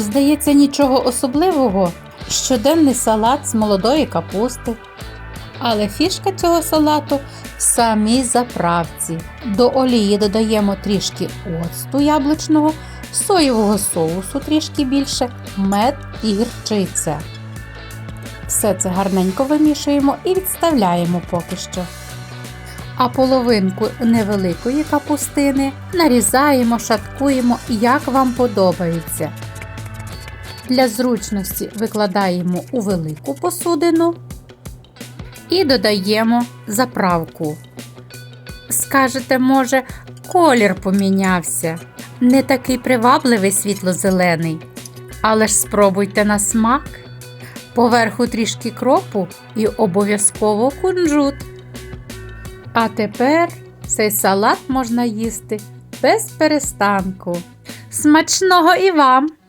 Здається, нічого особливого. Щоденний салат з молодої капусти. Але фішка цього салату в самій заправці. До олії додаємо трішки оцту яблучного, соєвого соусу трішки більше, мед і гірчиця. Все це гарненько вимішуємо і відставляємо поки що. А половинку невеликої капустини нарізаємо, шаткуємо, як вам подобається. Для зручності викладаємо у велику посудину і додаємо заправку. Скажете, може, колір помінявся, не такий привабливий світло-зелений. Але ж спробуйте на смак. Поверху трішки кропу і обов'язково кунжут. А тепер цей салат можна їсти без перестанку. Смачного і вам!